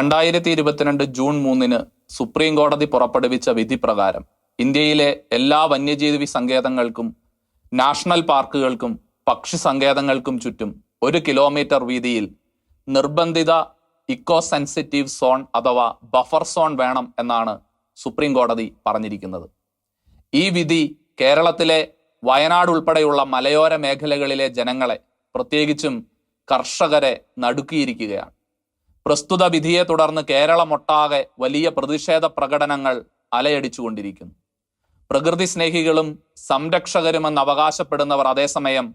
രണ്ടായിരത്തി ഇരുപത്തിരണ്ട് ജൂൺ മൂന്നിന് സുപ്രീം കോടതി പുറപ്പെടുവിച്ച വിധി പ്രകാരം ഇന്ത്യയിലെ എല്ലാ വന്യജീവി സങ്കേതങ്ങൾക്കും നാഷണൽ പാർക്കുകൾക്കും പക്ഷി സങ്കേതങ്ങൾക്കും ചുറ്റും ഒരു കിലോമീറ്റർ വീതിയിൽ നിർബന്ധിത ഇക്കോ സെൻസിറ്റീവ് സോൺ അഥവാ ബഫർ സോൺ വേണം എന്നാണ് സുപ്രീം കോടതി പറഞ്ഞിരിക്കുന്നത്. ഈ വിധി കേരളത്തിലെ വയനാട് ഉൾപ്പെടെയുള്ള മലയോര മേഖലകളിലെ ജനങ്ങളെ പ്രത്യേകിച്ചും കർഷകരെ നടുക്കിയിരിക്കുകയാണ്. പ്രസ്തുത വിധിയെ തുടർന്ന് കേരളമൊട്ടാകെ വലിയ പ്രതിഷേധ പ്രകടനങ്ങൾ അലയടിച്ചുകൊണ്ടിരിക്കുന്നു. പ്രകൃതി സ്നേഹികളും സംരക്ഷകരുമെന്ന് അവകാശപ്പെടുന്നവർ അതേസമയം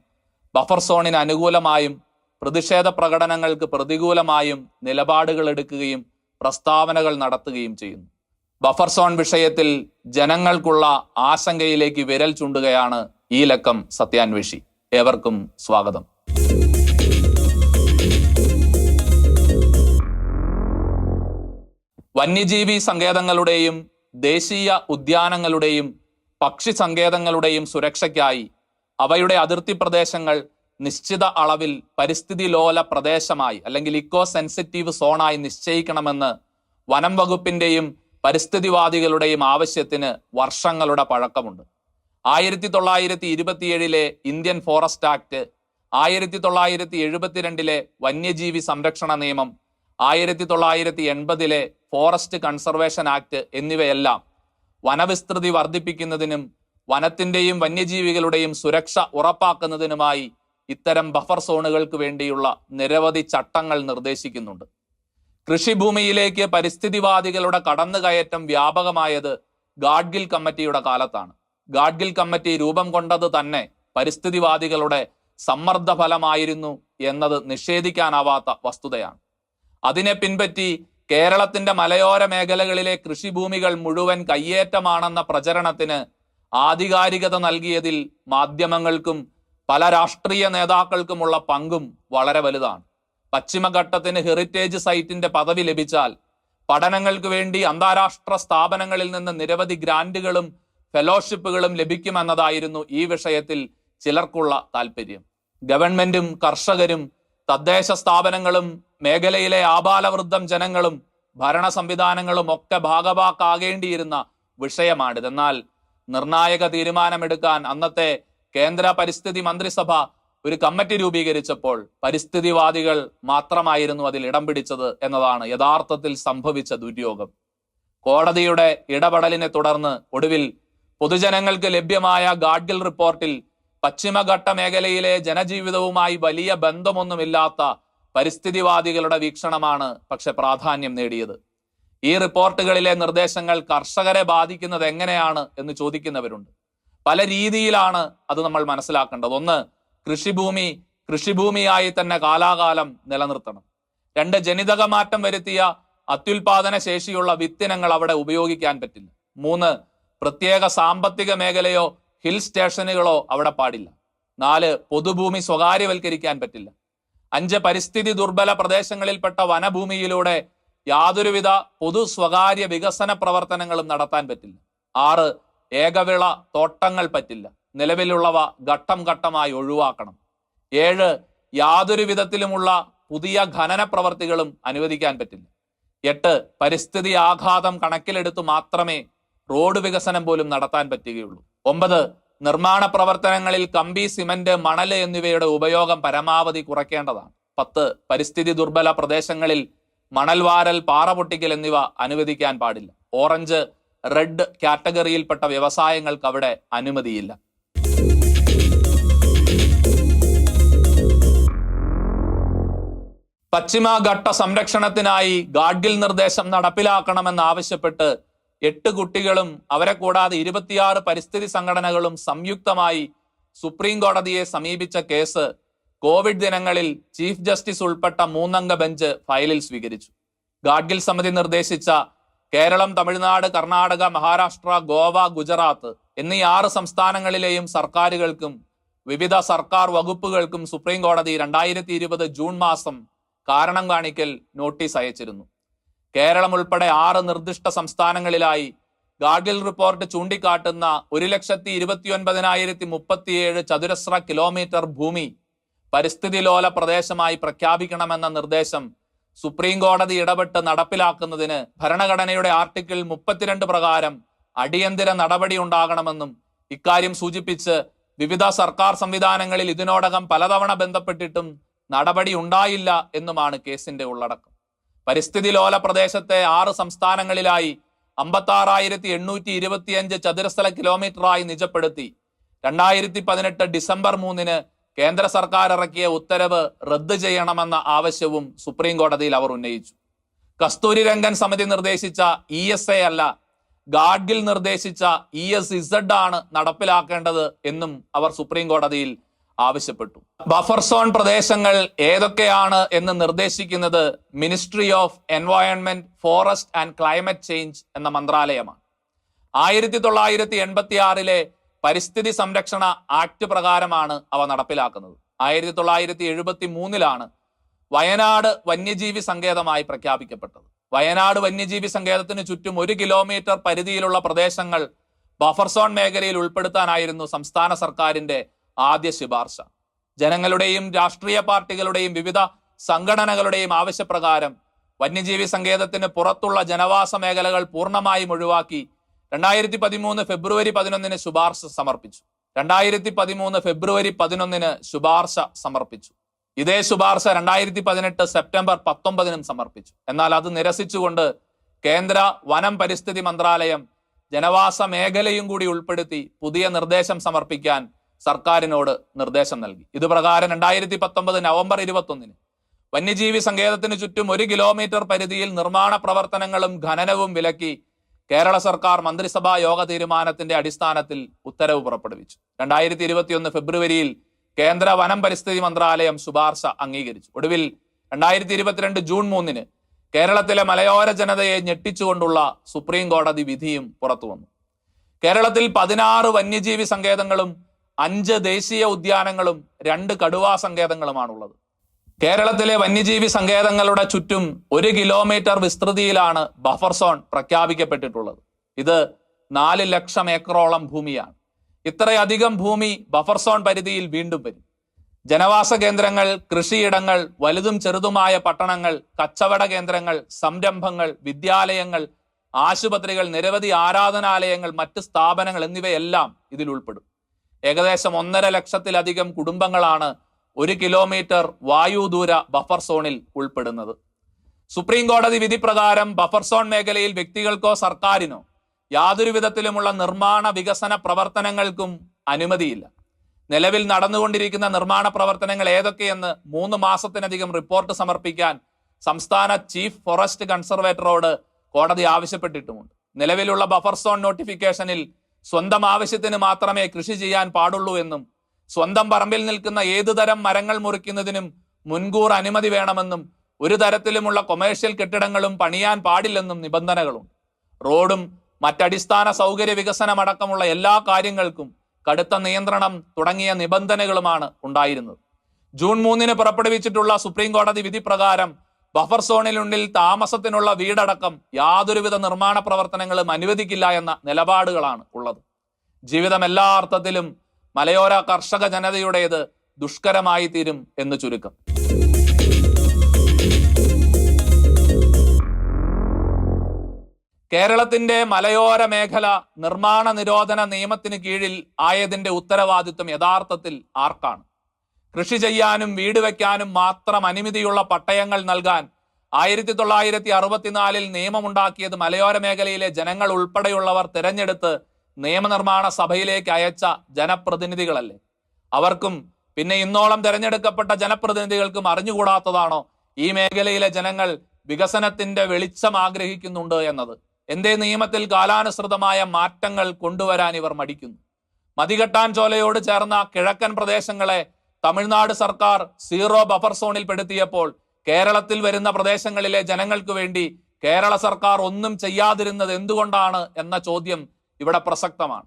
ബഫർ സോണിന് അനുകൂലമായും പ്രതിഷേധ പ്രകടനങ്ങൾക്ക് പ്രതികൂലമായും നിലപാടുകൾ എടുക്കുകയും പ്രസ്താവനകൾ നടത്തുകയും ചെയ്യുന്നു. ബഫർ സോൺ വിഷയത്തിൽ ജനങ്ങൾക്കുള്ള ആശങ്കയിലേക്ക് വിരൽ ചൂണ്ടുകയാണ് ഈ ലക്കം സത്യാന്വേഷി. ഏവർക്കും സ്വാഗതം. വന്യജീവി സങ്കേതങ്ങളുടെയും ദേശീയ ഉദ്യാനങ്ങളുടെയും പക്ഷി സങ്കേതങ്ങളുടെയും സുരക്ഷയ്ക്കായി അവയുടെ അതിർത്തി പ്രദേശങ്ങൾ നിശ്ചിത അളവിൽ പരിസ്ഥിതി ലോല പ്രദേശമായി അല്ലെങ്കിൽ ഇക്കോ സെൻസിറ്റീവ് സോണായി നിശ്ചയിക്കണമെന്ന് വനം വകുപ്പിന്റെയും പരിസ്ഥിതിവാദികളുടെയും ആവശ്യത്തിന് വർഷങ്ങളുടെ പഴക്കമുണ്ട്. ആയിരത്തി തൊള്ളായിരത്തി ഇരുപത്തിയേഴിലെ ഇന്ത്യൻ ഫോറസ്റ്റ് ആക്ട് ആയിരത്തി തൊള്ളായിരത്തി എഴുപത്തിരണ്ടിലെ വന്യജീവി സംരക്ഷണ നിയമം ആയിരത്തി തൊള്ളായിരത്തി എൺപതിലെ ഫോറസ്റ്റ് കൺസർവേഷൻ ആക്ട് എന്നിവയെല്ലാം വനവിസ്തൃതി വർദ്ധിപ്പിക്കുന്നതിനും വനത്തിന്റെയും വന്യജീവികളുടെയും സുരക്ഷ ഉറപ്പാക്കുന്നതിനുമായി ഇത്തരം ബഫർ സോണുകൾക്ക് വേണ്ടിയുള്ള നിരവധി ചട്ടങ്ങൾ നിർദ്ദേശിക്കുന്നുണ്ട്. കൃഷിഭൂമിയിലേക്ക് പരിസ്ഥിതിവാദികളുടെ കടന്നുകയറ്റം വ്യാപകമായത് ഗാഡ്ഗിൽ കമ്മിറ്റിയുടെ കാലത്താണ്. ഗാഡ്ഗിൽ കമ്മിറ്റി രൂപം കൊണ്ടത് തന്നെ പരിസ്ഥിതിവാദികളുടെ സമ്മർദ്ദ ഫലമായിരുന്നു എന്നത് നിഷേധിക്കാനാവാത്ത വസ്തുതയാണ്. അതിനെ പിൻപറ്റി കേരളത്തിന്റെ മലയോര മേഖലകളിലെ കൃഷിഭൂമികൾ മുഴുവൻ കയ്യേറ്റമാണെന്ന പ്രചരണത്തിന് ആധികാരികത നൽകിയതിൽ മാധ്യമങ്ങൾക്കും പല രാഷ്ട്രീയ നേതാക്കൾക്കുമുള്ള പങ്കും വളരെ വലുതാണ്. പശ്ചിമഘട്ടത്തിന് ഹെറിറ്റേജ് സൈറ്റിന്റെ പദവി ലഭിച്ചാൽ പഠനങ്ങൾക്ക് വേണ്ടി അന്താരാഷ്ട്ര സ്ഥാപനങ്ങളിൽ നിന്ന് നിരവധി ഗ്രാന്റുകളും ഫെലോഷിപ്പുകളും ലഭിക്കുമെന്നതായിരുന്നു ഈ വിഷയത്തിൽ ചിലർക്കുള്ള താല്പര്യം ഗവൺമെന്റും കർഷകരും തദ്ദേശ സ്ഥാപനങ്ങളും മേഖലയിലെ ആബാലവൃദ്ധം ജനങ്ങളും ഭരണ സംവിധാനങ്ങളും ഒക്കെ ഭാഗവാക്കാകേണ്ടിയിരുന്ന വിഷയമാണിത്. എന്നാൽ നിർണായക തീരുമാനമെടുക്കാൻ അന്നത്തെ കേന്ദ്ര പരിസ്ഥിതി മന്ത്രിസഭ ഒരു കമ്മിറ്റി രൂപീകരിച്ചപ്പോൾ പരിസ്ഥിതിവാദികൾ മാത്രമായിരുന്നു അതിൽ ഇടം പിടിച്ചത് എന്നതാണ് യഥാർത്ഥത്തിൽ സംഭവിച്ച ദുര്യോഗം. കോടതിയുടെ ഇടപെടലിനെ തുടർന്ന് ഒടുവിൽ പൊതുജനങ്ങൾക്ക് ലഭ്യമായ ഗാഡ്ഗിൽ റിപ്പോർട്ടിൽ പശ്ചിമഘട്ട മേഖലയിലെ ജനജീവിതവുമായി വലിയ ബന്ധമൊന്നുമില്ലാത്ത പരിസ്ഥിതിവാദികളുടെ വീക്ഷണമാണ് പക്ഷെ പ്രാധാന്യം നേടിയത്. ഈ റിപ്പോർട്ടുകളിലെ നിർദ്ദേശങ്ങൾ കർഷകരെ ബാധിക്കുന്നത് എങ്ങനെയാണ് എന്ന് ചോദിക്കുന്നവരുണ്ട്. പല രീതിയിലാണ് അത് നമ്മൾ മനസ്സിലാക്കേണ്ടത്. ഒന്ന് കൃഷിഭൂമി കൃഷിഭൂമിയായി തന്നെ കാലാകാലം നിലനിർത്തണം. രണ്ട് ജനിതക മാറ്റം വരുത്തിയ അത്യുൽപാദന ശേഷിയുള്ള വിത്തിനങ്ങൾ അവിടെ ഉപയോഗിക്കാൻ പറ്റില്ല. മൂന്ന് പ്രത്യേക സാമ്പത്തിക മേഖലയോ ഹിൽ സ്റ്റേഷനുകളോ അവിടെ പാടില്ല. നാല് പൊതുഭൂമി സ്വകാര്യവൽക്കരിക്കാൻ പറ്റില്ല. അഞ്ച് പരിസ്ഥിതി ദുർബല പ്രദേശങ്ങളിൽപ്പെട്ട വനഭൂമിയിലൂടെ യാതൊരുവിധ പൊതു സ്വകാര്യ വികസന പ്രവർത്തനങ്ങളും നടത്താൻ പറ്റില്ല. ആറ് ഏകവിള തോട്ടങ്ങൾ പറ്റില്ല. നിലവിലുള്ളവ ഘട്ടം ഘട്ടമായി ഒഴിവാക്കണം. ഏഴ് യാതൊരു വിധത്തിലുമുള്ള പുതിയ ഖനന പ്രവർത്തികളും അനുവദിക്കാൻ പറ്റില്ല. എട്ട് പരിസ്ഥിതി ആഘാതം കണക്കിലെടുത്ത് മാത്രമേ റോഡ് വികസനം പോലും നടത്താൻ പറ്റുകയുള്ളൂ. ഒമ്പത് നിർമ്മാണ പ്രവർത്തനങ്ങളിൽ കമ്പി സിമന്റ് മണൽ എന്നിവയുടെ ഉപയോഗം പരമാവധി കുറയ്ക്കേണ്ടതാണ്. പത്ത് പരിസ്ഥിതി ദുർബല പ്രദേശങ്ങളിൽ മണൽ വാരൽ പാറ പൊട്ടിക്കൽ എന്നിവ അനുവദിക്കാൻ പാടില്ല. ഓറഞ്ച് റെഡ് കാറ്റഗറിയിൽപ്പെട്ട വ്യവസായങ്ങൾക്ക് അവിടെ അനുമതിയില്ല. പശ്ചിമഘട്ട സംരക്ഷണത്തിനായി ഗാഡ്ഗിൽ നിർദ്ദേശം നടപ്പിലാക്കണമെന്നാവശ്യപ്പെട്ട് എട്ട് കുട്ടികളും അവരെ കൂടാതെ ഇരുപത്തിയാറ് പരിസ്ഥിതി സംഘടനകളും സംയുക്തമായി സുപ്രീം കോടതിയെ സമീപിച്ച കേസ് കോവിഡ് ദിനങ്ങളിൽ ചീഫ് ജസ്റ്റിസ് ഉൾപ്പെട്ട മൂന്നംഗ ബെഞ്ച് ഫയലിൽ സ്വീകരിച്ചു. ഗാഡ്ഗിൽ സമിതി നിർദ്ദേശിച്ച കേരളം തമിഴ്നാട് കർണാടക മഹാരാഷ്ട്ര ഗോവ ഗുജറാത്ത് എന്നീ ആറ് സംസ്ഥാനങ്ങളിലെയും സർക്കാരുകൾക്കും വിവിധ സർക്കാർ വകുപ്പുകൾക്കും സുപ്രീം കോടതി രണ്ടായിരത്തി ഇരുപത് ജൂൺ മാസം കാരണം കാണിക്കൽ നോട്ടീസ് അയച്ചിരുന്നു. കേരളം ഉൾപ്പെടെ ആറ് നിർദ്ദിഷ്ട സംസ്ഥാനങ്ങളിലായി ഗാഡ്ഗിൽ റിപ്പോർട്ട് ചൂണ്ടിക്കാട്ടുന്ന ഒരു ലക്ഷത്തി ഇരുപത്തി ഒൻപതിനായിരത്തി മുപ്പത്തിയേഴ് ചതുരശ്ര കിലോമീറ്റർ ഭൂമി പരിസ്ഥിതി ലോല പ്രദേശമായി പ്രഖ്യാപിക്കണമെന്ന നിർദ്ദേശം സുപ്രീം കോടതി ഇടപെട്ട് നടപ്പിലാക്കുന്നതിന് ഭരണഘടനയുടെ ആർട്ടിക്കിൾ മുപ്പത്തിരണ്ട് പ്രകാരം അടിയന്തര നടപടി ഉണ്ടാകണമെന്നും ഇക്കാര്യം സൂചിപ്പിച്ച് വിവിധ സർക്കാർ സംവിധാനങ്ങളിൽ ഇതിനോടകം പലതവണ ബന്ധപ്പെട്ടിട്ടും നടപടി ഉണ്ടായില്ല എന്നുമാണ് കേസിന്റെ ഉള്ളടക്കം. പരിസ്ഥിതി ലോല പ്രദേശത്തെ ആറ് സംസ്ഥാനങ്ങളിലായി അമ്പത്തി ആറായിരത്തി എണ്ണൂറ്റി ഇരുപത്തിയഞ്ച് ചതുരശ്ര കിലോമീറ്ററായി നിജപ്പെടുത്തി. രണ്ടായിരത്തി പതിനെട്ട് ഡിസംബർ മൂന്നിന് കേന്ദ്ര സർക്കാർ ഇറക്കിയ ഉത്തരവ് റദ്ദ് ചെയ്യണമെന്ന ആവശ്യവും സുപ്രീം കോടതിയിൽ അവർ ഉന്നയിച്ചു. കസ്തൂരി രംഗൻ സമിതി നിർദ്ദേശിച്ച ഇ എസ് എ അല്ല ഗാഡ്ഗിൽ നിർദ്ദേശിച്ച ഇ എസ് ഇസഡ് ആണ് നടപ്പിലാക്കേണ്ടത് എന്നും അവർ സുപ്രീം കോടതിയിൽ ആവശ്യപ്പെട്ടു. ബഫർ സോൺ പ്രദേശങ്ങൾ ഏതൊക്കെയാണ് എന്ന് നിർദ്ദേശിക്കുന്നത് ministry of environment forest and climate change എന്ന മന്ത്രാലയമാണ്. ആയിരത്തി തൊള്ളായിരത്തി എൺപത്തി ആറിലെ പരിസ്ഥിതി സംരക്ഷണ ആക്ട് പ്രകാരമാണ് അവ നടപ്പിലാക്കുന്നത്. ആയിരത്തി തൊള്ളായിരത്തി എഴുപത്തി മൂന്നിലാണ് വയനാട് വന്യജീവി സങ്കേതമായി പ്രഖ്യാപിക്കപ്പെട്ടത്. വയനാട് വന്യജീവി സങ്കേതത്തിന് ചുറ്റും ഒരു കിലോമീറ്റർ പരിധിയിലുള്ള പ്രദേശങ്ങൾ ബഫർ സോൺ മേഖലയിൽ ഉൾപ്പെടുത്താനായിരുന്നു സംസ്ഥാന സർക്കാരിന്റെ ആദ്യ ശുപാർശ. ജനങ്ങളുടെയും രാഷ്ട്രീയ പാർട്ടികളുടെയും വിവിധ സംഘടനകളുടെയും ആവശ്യപ്രകാരം വന്യജീവി സങ്കേതത്തിന് പുറത്തുള്ള ജനവാസ മേഖലകൾ പൂർണമായും ഒഴിവാക്കി രണ്ടായിരത്തി പതിമൂന്ന് ഫെബ്രുവരി പതിനൊന്നിന് ശുപാർശ സമർപ്പിച്ചു. രണ്ടായിരത്തി പതിമൂന്ന് ഫെബ്രുവരി പതിനൊന്നിന് ശുപാർശ സമർപ്പിച്ചു. ഇതേ ശുപാർശ രണ്ടായിരത്തി പതിനെട്ട് സെപ്റ്റംബർ പത്തൊമ്പതിനും സമർപ്പിച്ചു. എന്നാൽ അത് നിരസിച്ചുകൊണ്ട് കേന്ദ്ര വനം പരിസ്ഥിതി മന്ത്രാലയം ജനവാസ മേഖലയും കൂടി ഉൾപ്പെടുത്തി പുതിയ നിർദ്ദേശം സമർപ്പിക്കാൻ സർക്കാരിനോട് നിർദ്ദേശം നൽകി. ഇത് പ്രകാരം രണ്ടായിരത്തി പത്തൊമ്പത് നവംബർ ഇരുപത്തൊന്നിന് വന്യജീവി സങ്കേതത്തിന് ചുറ്റും ഒരു കിലോമീറ്റർ പരിധിയിൽ നിർമ്മാണ പ്രവർത്തനങ്ങളും ഖനനവും വിലക്കി കേരള സർക്കാർ മന്ത്രിസഭാ യോഗ തീരുമാനത്തിന്റെ അടിസ്ഥാനത്തിൽ ഉത്തരവ് പുറപ്പെടുവിച്ചു. രണ്ടായിരത്തി ഇരുപത്തിയൊന്ന് ഫെബ്രുവരിയിൽ കേന്ദ്ര വനം പരിസ്ഥിതി മന്ത്രാലയം ശുപാർശ അംഗീകരിച്ചു. ഒടുവിൽ രണ്ടായിരത്തി ഇരുപത്തിരണ്ട് ജൂൺ മൂന്നിന് കേരളത്തിലെ മലയോര ജനതയെ ഞെട്ടിച്ചുകൊണ്ടുള്ള സുപ്രീം കോടതി വിധിയും പുറത്തു വന്നു കേരളത്തിൽ പതിനാറ് വന്യജീവി സങ്കേതങ്ങളും അഞ്ച് ദേശീയ ഉദ്യാനങ്ങളും രണ്ട് കടുവാ സങ്കേതങ്ങളുമാണുള്ളത്. കേരളത്തിലെ വന്യജീവി സങ്കേതങ്ങളുടെ ചുറ്റും ഒരു കിലോമീറ്റർ വിസ്തൃതിയിലാണ് ബഫർ സോൺ പ്രഖ്യാപിക്കപ്പെട്ടിട്ടുള്ളത്. ഇത് നാല് ലക്ഷം ഏക്കറോളം ഭൂമിയാണ്. ഇത്രയധികം ഭൂമി ബഫർ സോൺ പരിധിയിൽ വീണ്ടും വരും. ജനവാസ കേന്ദ്രങ്ങൾ കൃഷിയിടങ്ങൾ വലുതും ചെറുതുമായ പട്ടണങ്ങൾ കച്ചവട കേന്ദ്രങ്ങൾ സംരംഭങ്ങൾ വിദ്യാലയങ്ങൾ ആശുപത്രികൾ നിരവധി ആരാധനാലയങ്ങൾ മറ്റ് സ്ഥാപനങ്ങൾ എന്നിവയെല്ലാം ഇതിൽ ഉൾപ്പെടും. ഏകദേശം ഒന്നര ലക്ഷത്തിലധികം കുടുംബങ്ങളാണ് ഒരു കിലോമീറ്റർ വായുദൂര ബഫർ സോണിൽ ഉൾപ്പെടുന്നത്. സുപ്രീം കോടതി വിധി പ്രകാരം ബഫർ സോൺ മേഖലയിൽ വ്യക്തികൾക്കോ സർക്കാരിനോ യാതൊരു വിധത്തിലുമുള്ള നിർമ്മാണ വികസന പ്രവർത്തനങ്ങൾക്കും അനുമതിയില്ല. നിലവിൽ നടന്നുകൊണ്ടിരിക്കുന്ന നിർമ്മാണ പ്രവർത്തനങ്ങൾ ഏതൊക്കെയെന്ന് മൂന്ന് മാസത്തിനധികം റിപ്പോർട്ട് സമർപ്പിക്കാൻ സംസ്ഥാന ചീഫ് ഫോറസ്റ്റ് കൺസർവേറ്ററോട് കോടതി ആവശ്യപ്പെട്ടിട്ടുമുണ്ട്. നിലവിലുള്ള ബഫർ സോൺ നോട്ടിഫിക്കേഷനിൽ സ്വന്തം ആവശ്യത്തിന് മാത്രമേ കൃഷി ചെയ്യാൻ പാടുള്ളൂ എന്നും സ്വന്തം പറമ്പിൽ നിൽക്കുന്ന ഏതു തരം മരങ്ങൾ മുറിക്കുന്നതിനും മുൻകൂർ അനുമതി വേണമെന്നും ഒരു തരത്തിലുമുള്ള കൊമേഴ്ഷ്യൽ കെട്ടിടങ്ങളും പണിയാൻ പാടില്ലെന്നും നിബന്ധനകളുണ്ട്. റോഡും മറ്റടിസ്ഥാന സൗകര്യ വികസനമടക്കമുള്ള എല്ലാ കാര്യങ്ങൾക്കും കടുത്ത നിയന്ത്രണം തുടങ്ങിയ നിബന്ധനകളുമാണ് ഉണ്ടായിരുന്നത്. ജൂൺ മൂന്നിന് പുറപ്പെടുവിച്ചിട്ടുള്ള സുപ്രീം കോടതി വിധി പ്രകാരം ബഫർ സോണിനുള്ളിൽ താമസത്തിനുള്ള വീടടക്കം യാതൊരുവിധ നിർമ്മാണ പ്രവർത്തനങ്ങളും അനുവദിക്കില്ല എന്ന നിലപാടുകളാണ് ഉള്ളത്. ജീവിതം എല്ലാ അർത്ഥത്തിലും മലയോര കർഷക ജനതയുടേത് ദുഷ്കരമായി തീരും എന്ന് ചുരുക്കം. കേരളത്തിന്റെ മലയോര മേഖല നിർമ്മാണ നിരോധന നിയമത്തിന് കീഴിൽ ആയതിന്റെ ഉത്തരവാദിത്വം യഥാർത്ഥത്തിൽ ആർക്കാണ്? കൃഷി ചെയ്യാനും വീട് വയ്ക്കാനും മാത്രം അനുമതിയുള്ള പട്ടയങ്ങൾ നൽകാൻ ആയിരത്തി തൊള്ളായിരത്തി അറുപത്തിനാലിൽ നിയമമുണ്ടാക്കിയത് മലയോര മേഖലയിലെ ജനങ്ങൾ ഉൾപ്പെടെയുള്ളവർ തിരഞ്ഞെടുത്ത് നിയമനിർമ്മാണ സഭയിലേക്ക് അയച്ച ജനപ്രതിനിധികളല്ലേ? അവർക്കും പിന്നെ ഇന്നോളം തിരഞ്ഞെടുക്കപ്പെട്ട ജനപ്രതിനിധികൾക്കും അറിഞ്ഞുകൂടാത്തതാണോ ഈ മേഖലയിലെ ജനങ്ങൾ വികസനത്തിന്റെ വെളിച്ചം ആഗ്രഹിക്കുന്നുണ്ട് എന്നത്? എന്തേ നിയമത്തിൽ കാലാനുസൃതമായ മാറ്റങ്ങൾ കൊണ്ടുവരാൻ ഇവർ മടിക്കുന്നു? മതികെട്ടാൻ ചോലയോട് ചേർന്ന കിഴക്കൻ പ്രദേശങ്ങളെ തമിഴ്നാട് സർക്കാർ സീറോ ബഫർ സോണിൽ പെടുത്തിയപ്പോൾ കേരളത്തിൽ വരുന്ന പ്രദേശങ്ങളിലെ ജനങ്ങൾക്ക് വേണ്ടി കേരള സർക്കാർ ഒന്നും ചെയ്യാതിരുന്നത് എന്തുകൊണ്ടാണ് എന്ന ചോദ്യം ഇവിടെ പ്രസക്തമാണ്.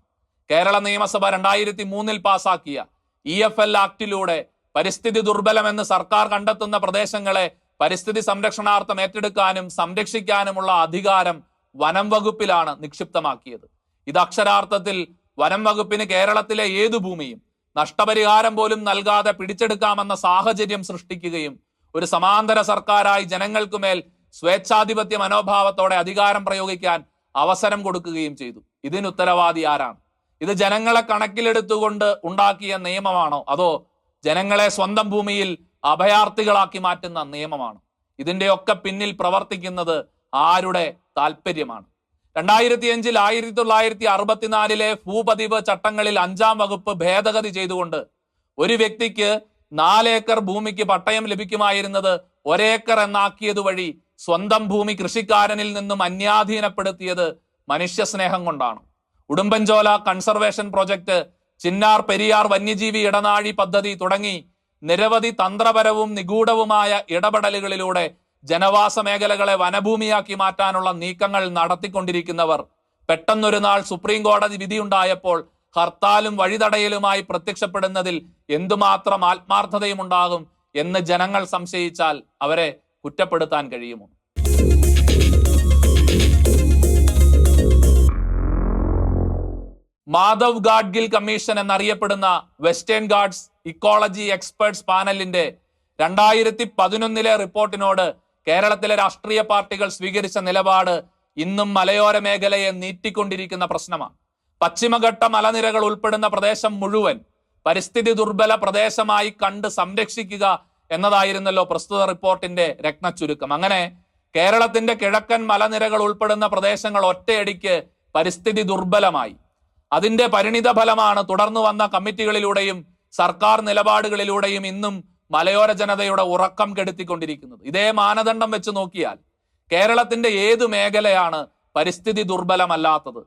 കേരള നിയമസഭ രണ്ടായിരത്തി മൂന്നിൽ പാസാക്കിയ ഇ എഫ് എൽ ആക്ടിലൂടെ പരിസ്ഥിതി ദുർബലമെന്ന് സർക്കാർ കണ്ടെത്തുന്ന പ്രദേശങ്ങളെ പരിസ്ഥിതി സംരക്ഷണാർത്ഥം ഏറ്റെടുക്കാനും സംരക്ഷിക്കാനുമുള്ള അധികാരം വനം വകുപ്പിലാണ് നിക്ഷിപ്തമാക്കിയത്. ഇത് അക്ഷരാർത്ഥത്തിൽ വനം വകുപ്പിന് കേരളത്തിലെ ഏതു ഭൂമിയും നഷ്ടപരിഹാരം പോലും നൽകാതെ പിടിച്ചെടുക്കാമെന്ന സാഹചര്യം സൃഷ്ടിക്കുകയും ഒരു സമാന്തര സർക്കാരായി ജനങ്ങൾക്കുമേൽ സ്വേച്ഛാധിപത്യ മനോഭാവത്തോടെ അധികാരം പ്രയോഗിക്കാൻ അവസരം കൊടുക്കുകയും ചെയ്തു. ഇതിന് ഉത്തരവാദി ആരാണ്? ഇത് ജനങ്ങളെ കണക്കിലെടുത്തുകൊണ്ട് ഉണ്ടാക്കിയ നിയമമാണോ? അതോ ജനങ്ങളെ സ്വന്തം ഭൂമിയിൽ അഭയാർത്ഥികളാക്കി മാറ്റുന്ന നിയമമാണോ? ഇതിന്റെയൊക്കെ പിന്നിൽ പ്രവർത്തിക്കുന്നത് ആരുടെ താല്പര്യമാണ് രണ്ടായിരത്തി അഞ്ചിൽ ആയിരത്തി തൊള്ളായിരത്തി അറുപത്തിനാലിലെ ഭൂപതിവ് ചട്ടങ്ങളിൽ അഞ്ചാം വകുപ്പ് ഭേദഗതി ചെയ്തുകൊണ്ട് ഒരു വ്യക്തിക്ക് നാലേക്കർ ഭൂമിക്ക് പട്ടയം ലഭിക്കുമായിരുന്നത് ഒരേക്കർ എന്നാക്കിയത് വഴി സ്വന്തം ഭൂമി കൃഷിക്കാരനിൽ നിന്നും അന്യാധീനപ്പെടുത്തിയത് മനുഷ്യ സ്നേഹം കൊണ്ടാണ്. ഉടുമ്പൻചോല കൺസർവേഷൻ പ്രൊജക്ട് ചിന്നാർ പെരിയാർ വന്യജീവി ഇടനാഴി പദ്ധതി തുടങ്ങി നിരവധി തന്ത്രപരവും നിഗൂഢവുമായ ഇടപെടലുകളിലൂടെ ജനവാസ മേഖലകളെ വനഭൂമിയാക്കി മാറ്റാനുള്ള നീക്കങ്ങൾ നടത്തിക്കൊണ്ടിരിക്കുന്നവർ. പെട്ടെന്നൊരു നാൾ സുപ്രീം കോടതി വിധിയുണ്ടായപ്പോൾ ഹർത്താലും വഴിതടയലുമായി പ്രത്യക്ഷപ്പെടുന്നതിൽ എന്തുമാത്രം ആത്മാർത്ഥതയും ഉണ്ടാകും എന്ന് ജനങ്ങൾ സംശയിച്ചാൽ അവരെ കുറ്റപ്പെടുത്താൻ കഴിയുമോ? മാധവ് ഗാഡ്ഗിൽ കമ്മീഷൻ എന്നറിയപ്പെടുന്ന വെസ്റ്റേൺ ഗാർഡ്സ് ഇക്കോളജി എക്സ്പേർട്സ് പാനലിന്റെ രണ്ടായിരത്തി പതിനൊന്നിലെ റിപ്പോർട്ടിനോട് കേരളത്തിലെ രാഷ്ട്രീയ പാർട്ടികൾ സ്വീകരിച്ച നിലപാട് ഇന്നും മലയോര മേഖലയെ നീട്ടിക്കൊണ്ടിരിക്കുന്ന പ്രശ്നമാണ്. പശ്ചിമഘട്ട മലനിരകൾ ഉൾപ്പെടുന്ന പ്രദേശം മുഴുവൻ പരിസ്ഥിതി ദുർബല പ്രദേശമായി കണ്ട് സംരക്ഷിക്കുക എന്നതായിരുന്നല്ലോ പ്രസ്തുത റിപ്പോർട്ടിന്റെ രത്നച്ചുരുക്കം. അങ്ങനെ കേരളത്തിന്റെ കിഴക്കൻ മലനിരകൾ ഉൾപ്പെടുന്ന പ്രദേശങ്ങൾ ഒറ്റയടിക്ക് പരിസ്ഥിതി ദുർബലമായി. അതിന്റെ പരിണിത ഫലമാണ് തുടർന്നു വന്ന കമ്മിറ്റികളിലൂടെയും സർക്കാർ നിലപാടുകളിലൂടെയും ഇന്നും മലയോര ജനതയുടെ ഉറക്കം കെടുത്തിക്കൊണ്ടിരിക്കുന്നത്. ഇതേ മാനദണ്ഡം വെച്ച് നോക്കിയാൽ കേരളത്തിന്റെ ഏത് മേഖലയാണ് പരിസ്ഥിതി ദുർബലമല്ലാത്തത്?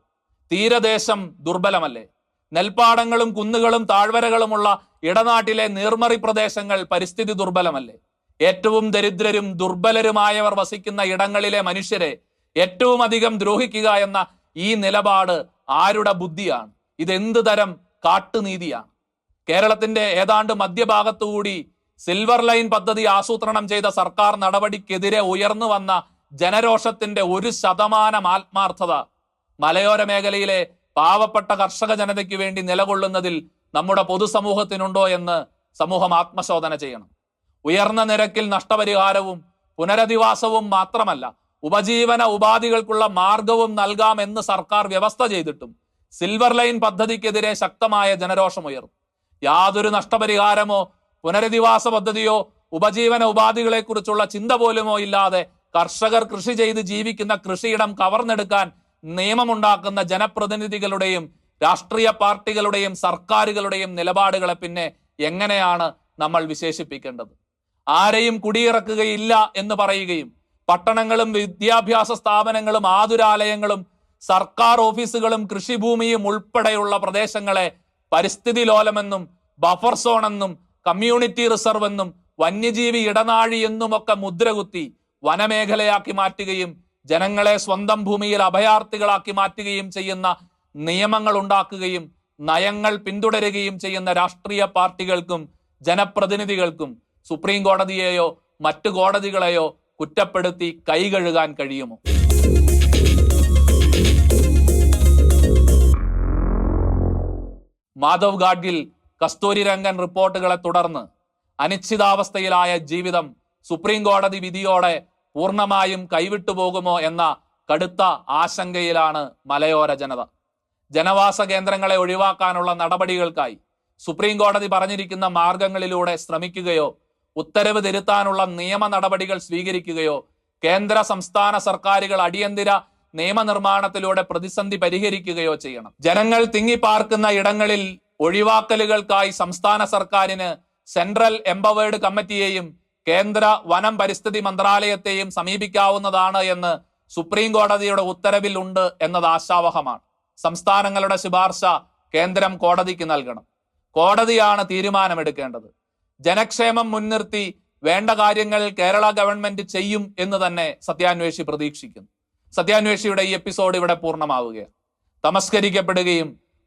തീരദേശം ദുർബലമല്ലേ? നെൽപ്പാടങ്ങളും കുന്നുകളും താഴ്വരകളുമുള്ള ഇടനാട്ടിലെ നീർമറി പ്രദേശങ്ങൾ പരിസ്ഥിതി ദുർബലമല്ലേ? ഏറ്റവും ദരിദ്രരും ദുർബലരുമായവർ വസിക്കുന്ന ഇടങ്ങളിലെ മനുഷ്യരെ ഏറ്റവും അധികം ദ്രോഹിക്കുക എന്ന ഈ നിലപാട് ആരുടെ ബുദ്ധിയാണ്? ഇതെന്ത് തരം കാട്ടുനീതിയാണ്? കേരളത്തിന്റെ ഏതാണ്ട് മധ്യഭാഗത്തുകൂടി സിൽവർ ലൈൻ പദ്ധതി ആസൂത്രണം ചെയ്ത സർക്കാർ നടപടിക്കെതിരെ ഉയർന്നു വന്ന ജനരോഷത്തിന്റെ ഒരു ശതമാനം ആത്മാർത്ഥത മലയോര മേഖലയിലെ പാവപ്പെട്ട കർഷക ജനതയ്ക്ക് വേണ്ടി നിലകൊള്ളുന്നതിൽ നമ്മുടെ പൊതുസമൂഹത്തിനുണ്ടോ എന്ന് സമൂഹം ആത്മശോധന ചെയ്യണം. ഉയർന്ന നിരക്കിൽ നഷ്ടപരിഹാരവും പുനരധിവാസവും മാത്രമല്ല ഉപജീവന ഉപാധികൾക്കുള്ള മാർഗവും നൽകാമെന്ന് സർക്കാർ വ്യവസ്ഥ ചെയ്തിട്ടും സിൽവർ ലൈൻ പദ്ധതിക്കെതിരെ ശക്തമായ ജനരോഷമുയർന്നു. യാതൊരു നഷ്ടപരിഹാരമോ പുനരധിവാസ പദ്ധതിയോ ഉപജീവന ഉപാധികളെ കുറിച്ചുള്ള ചിന്ത പോലുമോ ഇല്ലാതെ കർഷകർ കൃഷി ചെയ്ത് ജീവിക്കുന്ന കൃഷിയിടം കവർന്നെടുക്കാൻ നിയമമുണ്ടാക്കുന്ന ജനപ്രതിനിധികളുടെയും രാഷ്ട്രീയ പാർട്ടികളുടെയും സർക്കാരുകളുടെയും നിലപാടുകളെ പിന്നെ എങ്ങനെയാണ് നമ്മൾ വിശേഷിപ്പിക്കേണ്ടത്? ആരെയും കുടിയിറക്കുകയില്ല എന്ന് പറയുകയും പട്ടണങ്ങളും വിദ്യാഭ്യാസ സ്ഥാപനങ്ങളും ആതുരാലയങ്ങളും സർക്കാർ ഓഫീസുകളും കൃഷിഭൂമിയും ഉൾപ്പെടെയുള്ള പ്രദേശങ്ങളെ പരിസ്ഥിതി ലോലമെന്നും ബഫർ സോണെന്നും കമ്മ്യൂണിറ്റി റിസർവ് എന്നും വന്യജീവി ഇടനാഴി എന്നുമൊക്കെ മുദ്രകുത്തി വനമേഖലയാക്കി മാറ്റുകയും ജനങ്ങളെ സ്വന്തം ഭൂമിയിൽ അഭയാർത്ഥികളാക്കി മാറ്റുകയും ചെയ്യുന്ന നിയമങ്ങൾ ഉണ്ടാക്കുകയും നയങ്ങൾ പിന്തുടരുകയും ചെയ്യുന്ന രാഷ്ട്രീയ പാർട്ടികൾക്കും ജനപ്രതിനിധികൾക്കും സുപ്രീം കോടതിയെയോ മറ്റു കോടതികളെയോ കുറ്റപ്പെടുത്തി കൈകഴുകാൻ കഴിയുമോ? മാധവ് ഗാഡ്ഗിൽ കസ്തൂരി രംഗൻ റിപ്പോർട്ടുകളെ തുടർന്ന് അനിശ്ചിതാവസ്ഥയിലായ ജീവിതം സുപ്രീം കോടതി വിധിയോടെ പൂർണമായും കൈവിട്ടു പോകുമോ എന്ന കടുത്ത ആശങ്കയിലാണ് മലയോര ജനത. ജനവാസ കേന്ദ്രങ്ങളെ ഒഴിവാക്കാനുള്ള നടപടികൾക്കായി സുപ്രീം കോടതി പറഞ്ഞിരിക്കുന്ന മാർഗങ്ങളിലൂടെ ശ്രമിക്കുകയോ ഉത്തരവ് തിരുത്താനുള്ള നിയമ നടപടികൾ സ്വീകരിക്കുകയോ കേന്ദ്ര സംസ്ഥാന സർക്കാരുകൾ അടിയന്തര നിയമനിർമ്മാണത്തിലൂടെ പ്രതിസന്ധി പരിഹരിക്കുകയോ ചെയ്യണം. ജനങ്ങൾ തിങ്ങിപ്പാർക്കുന്ന ഇടങ്ങളിൽ ഒഴിവാക്കലുകൾക്കായി സംസ്ഥാന സർക്കാരിന് സെൻട്രൽ എംപവേർഡ് കമ്മിറ്റിയെയും കേന്ദ്ര വനം പരിസ്ഥിതി മന്ത്രാലയത്തെയും സമീപിക്കാവുന്നതാണ് എന്ന് സുപ്രീം കോടതിയുടെ ഉത്തരവിൽ ഉണ്ട് എന്നത് ആശാവഹമാണ്. സംസ്ഥാനങ്ങളുടെ ശുപാർശ കേന്ദ്രം കോടതിക്ക് നൽകണം. കോടതിയാണ് തീരുമാനമെടുക്കേണ്ടത്. ജനക്ഷേമം മുൻനിർത്തി വേണ്ട കാര്യങ്ങൾ കേരള ഗവൺമെന്റ് ചെയ്യും എന്ന് തന്നെ സത്യാന്വേഷി പ്രതീക്ഷിക്കുന്നു. സത്യാന്വേഷിയുടെ ഈ എപ്പിസോഡ് ഇവിടെ പൂർണമാവുകയാണ്. തമസ്കരിക്കപ്പെടുകയും